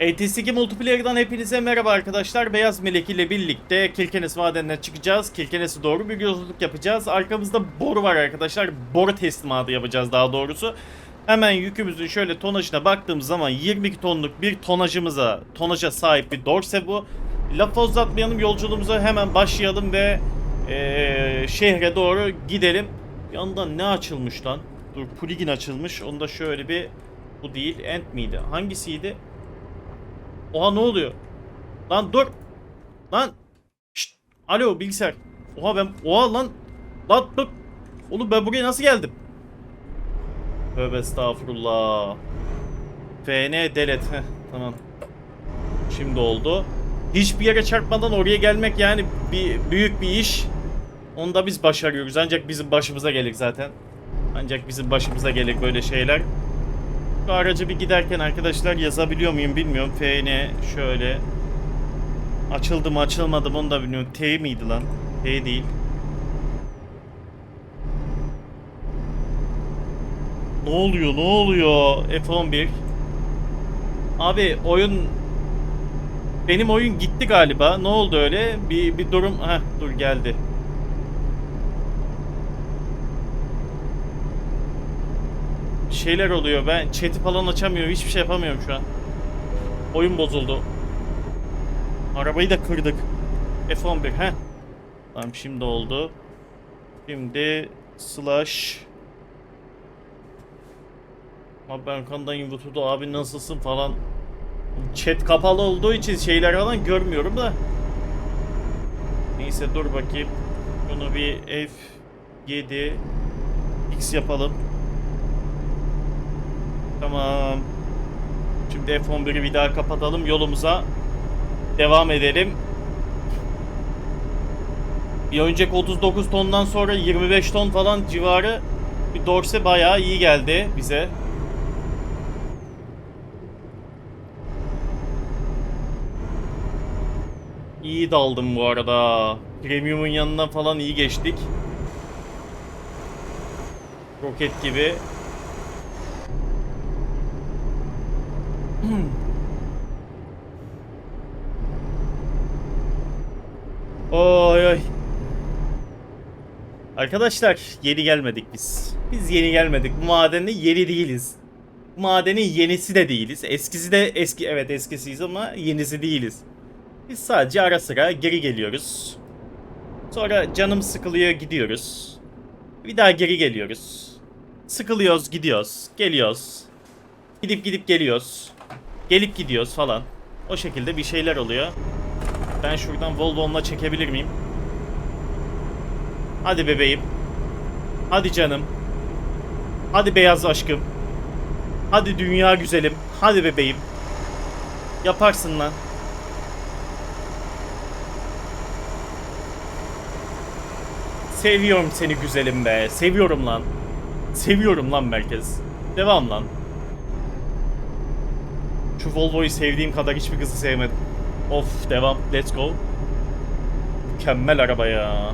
ATS2 Multiplayer'dan hepinize merhaba arkadaşlar. Beyaz Melek ile birlikte Kirkenes Madeni'ne çıkacağız. Kirkenes'e doğru bir yolculuk yapacağız. Arkamızda boru var arkadaşlar. Boru teslimatı yapacağız daha doğrusu. Hemen yükümüzün şöyle tonajına baktığımız zaman 22 tonluk bir tonajımıza, tonaja sahip bir dorse bu. Lafı uzatmayalım yolculuğumuza hemen başlayalım ve eee, şehre doğru gidelim. Yandan ne açılmış lan? Dur plugin açılmış. Onu da şöyle bir bu değil. Ent miydi? Hangisiydi? Oha ne oluyor? Lan dur. Lan. Şşt. Alo bilgisayar. Oha ben. Oha lan. Lan dur. Oğlum ben buraya nasıl geldim? Tövbe estağfurullah. FN delete. Heh, tamam. Şimdi oldu. Hiçbir yere çarpmadan oraya gelmek yani bir büyük bir iş. Onu da biz başarıyoruz. Ancak bizim başımıza gelir zaten. Ancak bizim başımıza gelir böyle şeyler. Şu aracı bir giderken arkadaşlar yazabiliyor muyum bilmiyorum. FN şöyle. Açıldı mı açılmadı mı onu da bilmiyorum. T miydi lan? T değil. Ne oluyor ne oluyor? F11. Abi oyun... Benim oyun gitti galiba. Ne oldu öyle? Bir, bir durum... Heh dur geldi. Şeyler oluyor. Ben chat'i falan açamıyorum. Hiçbir şey yapamıyorum şu an. Oyun bozuldu. Arabayı da kırdık. F11 he. Tamam şimdi oldu. Şimdi slash Ama ben kandan YouTube'da abi nasılsın falan. Chat kapalı olduğu için şeyler falan görmüyorum da. Neyse dur bakayım. Bunu bir F7 X yapalım. Tamam. Şimdi F11'i bir daha kapatalım. Yolumuza devam edelim. Bir önceki 39 tondan sonra 25 ton falan civarı bir dorse bayağı iyi geldi bize. İyi daldım bu arada. Premium'un yanından falan iyi geçtik. Roket gibi. Oy oy. Arkadaşlar yeni gelmedik biz. Biz yeni gelmedik. Bu madenin yeni değiliz. Bu madenin yenisi de değiliz. Eskisi de eski evet eskisiyiz ama yenisi değiliz. Biz sadece ara sıra geri geliyoruz. Sonra canım sıkılıyor gidiyoruz. Bir daha geri geliyoruz. Sıkılıyoruz gidiyoruz. Geliyoruz. Gidip gidip geliyoruz. Gelip gidiyoruz falan. O şekilde bir şeyler oluyor. Ben şuradan Volvo'mla çekebilir miyim? Hadi bebeğim. Hadi canım. Hadi beyaz aşkım. Hadi dünya güzelim. Hadi bebeğim. Yaparsın lan. Seviyorum seni güzelim be. Seviyorum lan. Seviyorum lan merkez. Devam lan. Şu Volvo'yu sevdiğim kadar hiçbir kızı sevmedim. Of devam. Let's go. Mükemmel araba ya.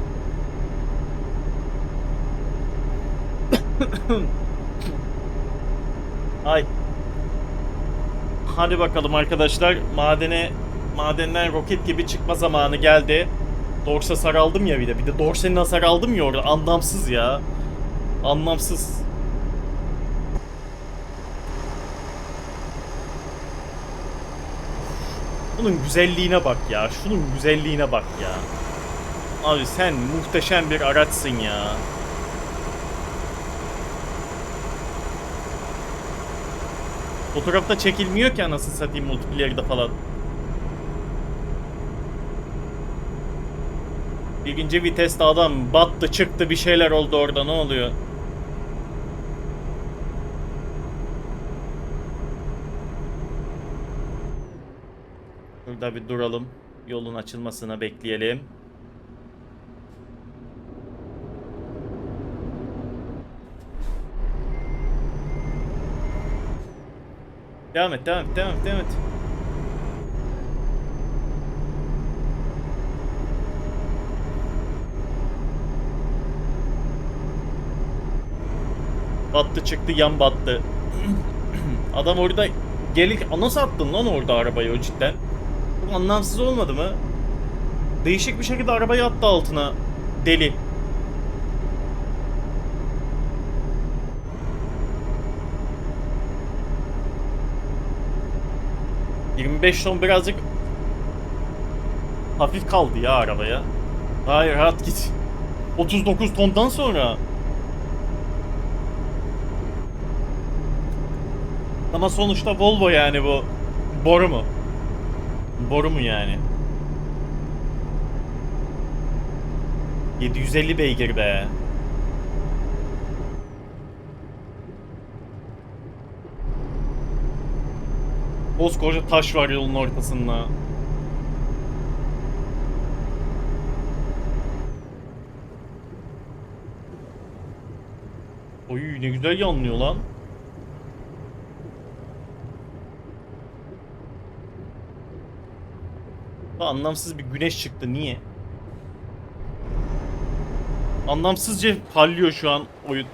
Ay. Hadi bakalım arkadaşlar. Madene madenden roket gibi çıkma zamanı geldi. Dorse saraldım ya bir de. Bir de Dorse'nin hasar aldım ya orada. Anlamsız ya. Anlamsız. Bunun güzelliğine bak ya. Şunun güzelliğine bak ya. Abi sen muhteşem bir araçsın ya. Fotoğrafta çekilmiyor ki anasını satayım multiplayer'da falan. Birinci viteste adam battı çıktı bir şeyler oldu orada ne oluyor? Burada bir duralım. Yolun açılmasını bekleyelim. Devam et, devam et, devam et, devam et. Battı çıktı yan battı. Adam orada gelik nasıl attın lan orada arabayı o cidden? Anlamsız olmadı mı? Değişik bir şekilde arabayı attı altına. Deli. ...25 ton birazcık... ...hafif kaldı ya arabaya. Hayır rahat git. 39 tondan sonra... Ama sonuçta Volvo yani bu. Boru mu? Boru mu yani? 750 beygir be. Koskoca taş var yolun ortasında. Oy ne güzel yanlıyor lan. Anlamsız bir güneş çıktı. Niye? Anlamsızca parlıyor şu an oyun.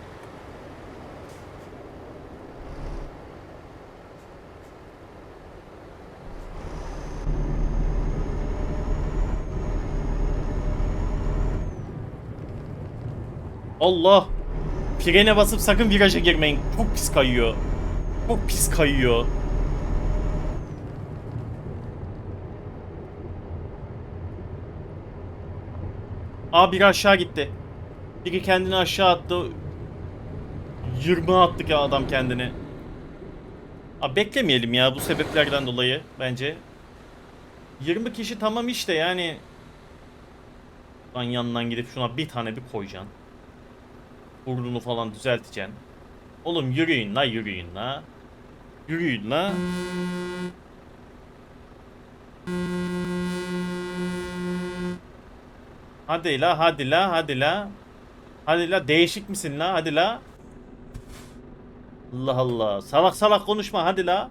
Allah! Frene basıp sakın viraja girmeyin. Çok pis kayıyor. Çok pis kayıyor. Aa biri aşağı gitti. Biri kendini aşağı attı. Yırmağa attı ki adam kendini. Abi beklemeyelim ya bu sebeplerden dolayı bence. 20 kişi tamam işte yani. Lan yanından gidip şuna bir tane bir koyacaksın. Burnunu falan düzelteceksin. Oğlum yürüyün la yürüyün la. Yürüyün la. Hadi la hadi la hadi la. Hadi la değişik misin la hadi la. Allah Allah. Salak salak konuşma hadi la.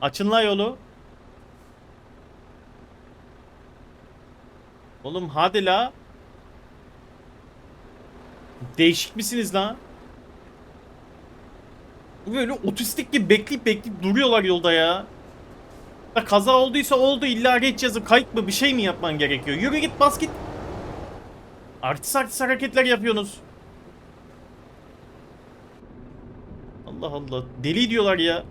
Açın la yolu. Oğlum hadi la. Değişik misiniz la? Böyle otistik gibi bekleyip bekleyip duruyorlar yolda ya. Kaza olduysa oldu illa geç yazıp kayıt mı bir şey mi yapman gerekiyor? Yürü git bas git. Artist artist hareketler yapıyorsunuz. Allah Allah deli diyorlar ya.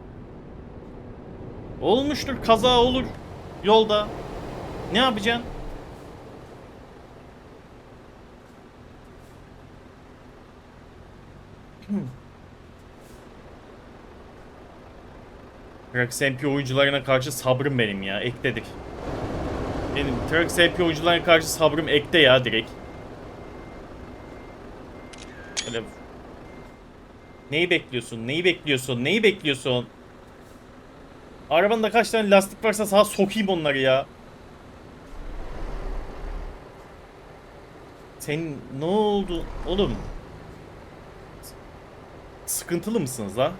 Olmuştur kaza olur yolda. Ne yapacaksın? Trax MP oyuncularına karşı sabrım benim ya. Ekledik. Benim Trax oyuncularına karşı sabrım ekte ya direkt. Böyle... Neyi bekliyorsun? Neyi bekliyorsun? Neyi bekliyorsun? Arabanda kaç tane lastik varsa sağa sokayım onları ya. Sen ne oldu? Oğlum. Sıkıntılı mısınız lan?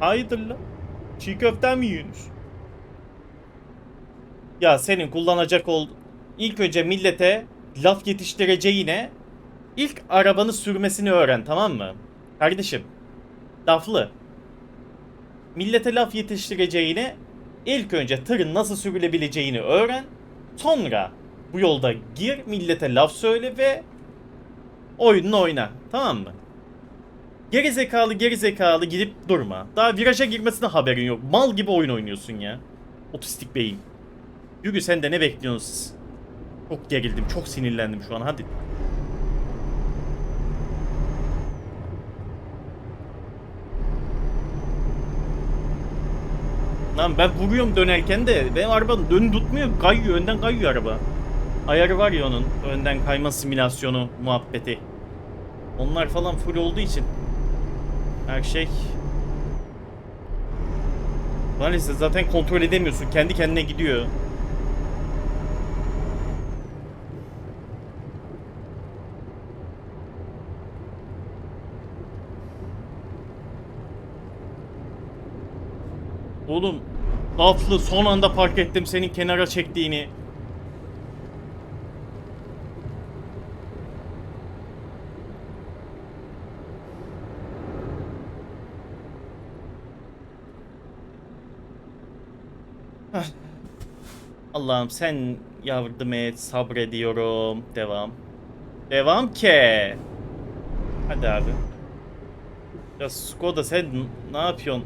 Hayırdır lan? Çiğ köfte mi yiyorsunuz? Ya senin kullanacak ol... İlk önce millete laf yetiştireceğine ilk arabanı sürmesini öğren tamam mı? Kardeşim. Laflı. Millete laf yetiştireceğine ilk önce tırın nasıl sürülebileceğini öğren. Sonra bu yolda gir millete laf söyle ve oyununu oyna. Tamam mı? Geri zekalı geri zekalı gidip durma. Daha viraja girmesine haberin yok. Mal gibi oyun oynuyorsun ya. Otistik beyin. Yürü sen de ne bekliyorsun? Çok gerildim, çok sinirlendim şu an. Hadi. Lan ben vuruyorum dönerken de benim araba ön tutmuyor, kayıyor, önden kayıyor araba. Ayarı var ya onun, önden kayma simülasyonu muhabbeti. Onlar falan full olduğu için her şey Maalesef zaten kontrol edemiyorsun. Kendi kendine gidiyor. Oğlum laflı son anda park ettim senin kenara çektiğini. Allah'ım sen yardım et, sabrediyorum. Devam. Devam ke. Hadi abi. Ya Skoda sen ne yapıyorsun?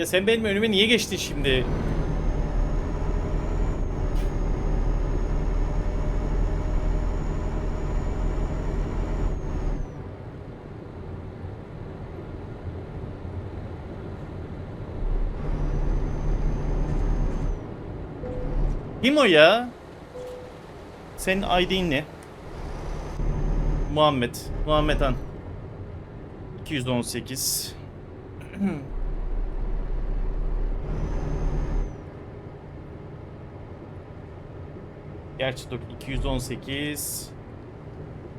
Ya sen benim önüme niye geçtin şimdi? Kim o ya? Senin ID'in ne? Muhammed. Muhammed Han. 218. Gerçi dur 218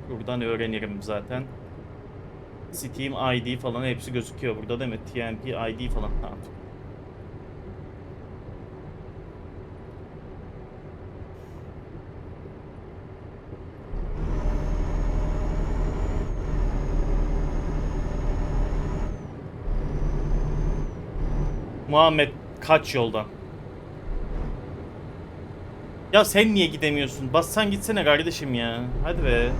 Buradan öğrenirim zaten. Steam ID falan hepsi gözüküyor burada değil mi? TMP ID falan. Tamam. Muhammed kaç yoldan? Ya sen niye gidemiyorsun? Bassan gitsene kardeşim ya. Hadi be.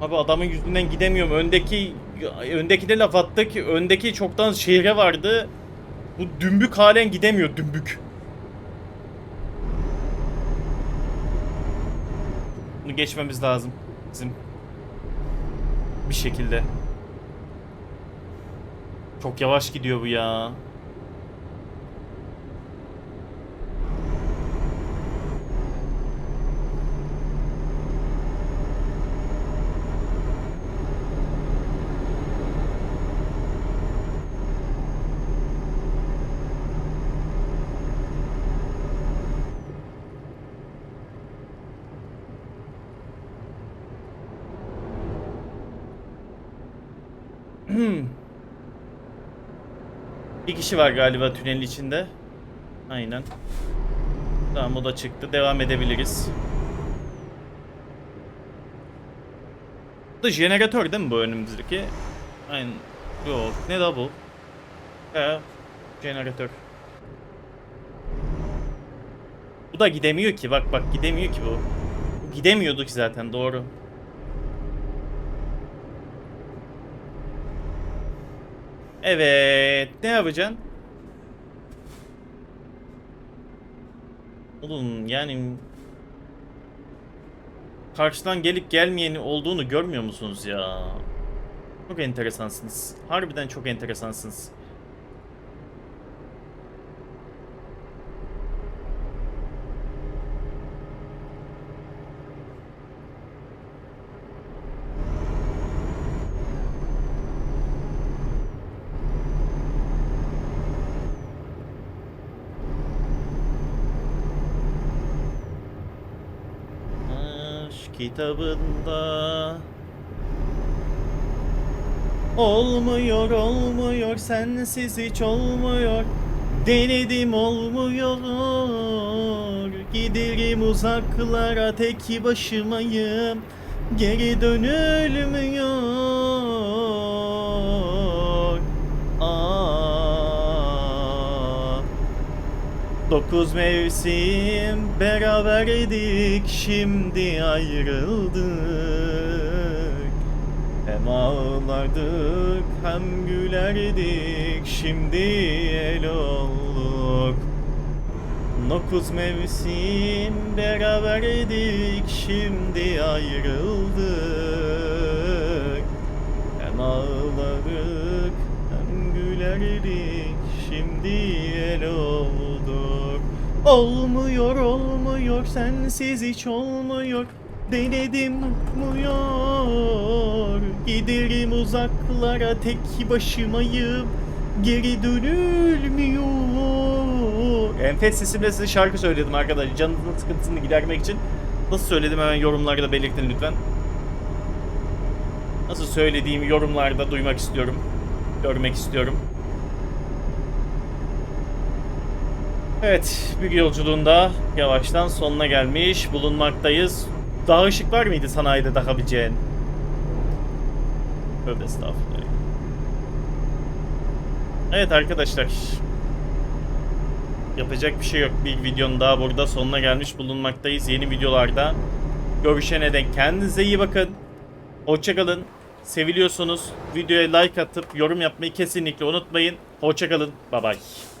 Abi adamın yüzünden gidemiyorum. Öndeki öndeki de laf attık. Öndeki çoktan şehre vardı. Bu dümbük halen gidemiyor dümbük. Bunu geçmemiz lazım. Bizim. Bir şekilde. Çok yavaş gidiyor bu ya. Bir kişi var galiba tünelin içinde. Aynen. Tamam o da çıktı. Devam edebiliriz. Bu da jeneratör değil mi bu önümüzdeki? Aynen. Yok. Ne da bu? He. Jeneratör. Bu da gidemiyor ki. Bak bak gidemiyor ki. Bu gidemiyordu ki zaten doğru. Evet. Ne yapacaksın? Oğlum yani karşıdan gelip gelmeyeni olduğunu görmüyor musunuz ya? Çok enteresansınız. Harbiden çok enteresansınız. Kitabında. Olmuyor olmuyor sensiz hiç olmuyor. Denedim olmuyor. Giderim uzaklara tek başımayım. Geri dönülmüyor Dokuz mevsim beraberdik şimdi ayrıldık. Hem ağlardık hem gülerdik şimdi el olduk. Dokuz mevsim beraberdik şimdi ayrıldık. Hem ağladık hem gülerdik şimdi el olduk Olmuyor olmuyor sensiz hiç olmuyor. Denedim olmuyor Giderim uzaklara tek başımayım. Geri dönülmüyor. Enfes sesimle size şarkı söyledim arkadaşlar Canınızın sıkıntısını gidermek için Nasıl söyledim hemen yorumlarda belirtin lütfen. Nasıl söylediğimi yorumlarda duymak istiyorum Görmek istiyorum Evet, bir yolculuğunda yavaştan sonuna gelmiş bulunmaktayız. Daha ışık var mıydı sanayide takabileceğin? Tövbe estağfurullah. Evet arkadaşlar. Yapacak bir şey yok. Bir videonun daha burada sonuna gelmiş bulunmaktayız. Yeni videolarda görüşene dek kendinize iyi bakın. Hoşçakalın. Seviliyorsunuz. Videoya like atıp yorum yapmayı kesinlikle unutmayın. Hoşçakalın. Bye bye.